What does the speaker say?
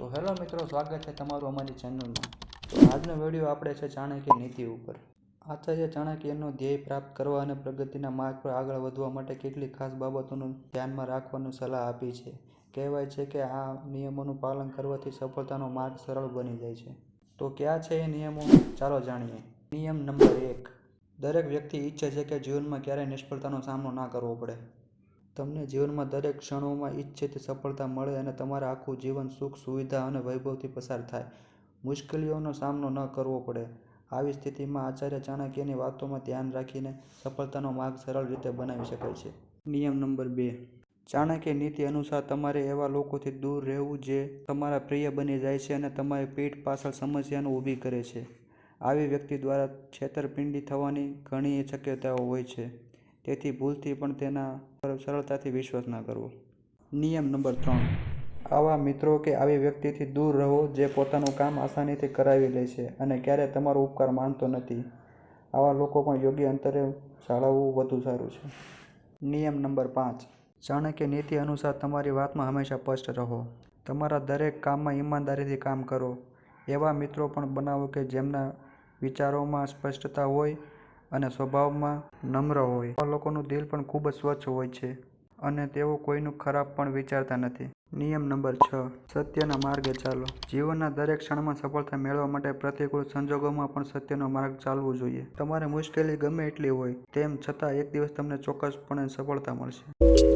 તો હેલો મિત્રો, સ્વાગત છે તમારું અમારી ચેનલમાં આજનો વીડિયો આપણે છે ચાણક્ય નીતિ ઉપર. આચાર્ય ચાણક્યનો ધ્યેય પ્રાપ્ત કરવા અને પ્રગતિના માર્ગ પર આગળ વધવા માટે કેટલીક ખાસ બાબતોનું ધ્યાનમાં રાખવાની સલાહ આપી છે. કહેવાય છે કે આ નિયમોનું પાલન કરવાથી સફળતાનો માર્ગ સરળ બની જાય છે. તો ક્યાં છે એ નિયમો? ચાલો જાણીએ. નિયમ નંબર એક. દરેક વ્યક્તિ ઈચ્છે છે કે જીવનમાં ક્યારેય નિષ્ફળતાનો સામનો ના કરવો પડે. તમને જીવનમાં દરેક ક્ષણોમાં ઈચ્છિત સફળતા મળે અને તમારે આખું જીવન સુખ, સુવિધા અને વૈભવથી પસાર થાય. મુશ્કેલીઓનો સામનો ન કરવો પડે. આવી સ્થિતિમાં આચાર્ય ચાણક્યની વાતોમાં ધ્યાન રાખીને સફળતાનો માર્ગ સરળ રીતે બનાવી શકાય છે. નિયમ નંબર બે. ચાણક્ય નીતિ અનુસાર તમારે એવા લોકોથી દૂર રહેવું જે તમારા પ્રિય બની જાય છે અને તમારી પીઠ પાછળ સમસ્યાનો ઊભી કરે છે. આવી વ્યક્તિ દ્વારા છેતરપિંડી થવાની ઘણી શક્યતાઓ હોય છે. તેથી ભૂલથી પણ તેના પર સરળતાથી વિશ્વાસ ના કરવો. નિયમ નંબર ત્રણ. આવા મિત્રો કે આવી વ્યક્તિથી દૂર રહો જે પોતાનું કામ આસાનીથી કરાવી લે છે અને ક્યારેય તમારો ઉપકાર માનતો નથી. આવા લોકો પણ યોગ્ય અંતરે જાળવવું વધુ સારું છે. નિયમ નંબર પાંચ. ચાણક્ય નીતિ અનુસાર તમારી વાતમાં હંમેશા સ્પષ્ટ રહો. તમારા દરેક કામમાં ઈમાનદારીથી કામ કરો. એવા મિત્રો પણ બનાવો કે જેમના વિચારોમાં સ્પષ્ટતા હોય અને સ્વભાવમાં નમ્ર હોય. આવા લોકોનું દિલ પણ ખૂબ જ સ્વચ્છ હોય છે અને તેઓ કોઈનું ખરાબ પણ વિચારતા નથી. નિયમ નંબર છ. સત્યના માર્ગે ચાલો. જીવનના દરેક ક્ષણમાં સફળતા મેળવવા માટે પ્રતિકૂળ સંજોગોમાં પણ સત્યનો માર્ગ ચાલવો જોઈએ. તમારે મુશ્કેલી ગમે એટલી હોય તેમ છતાં એક દિવસ તમને ચોક્કસપણે સફળતા મળશે.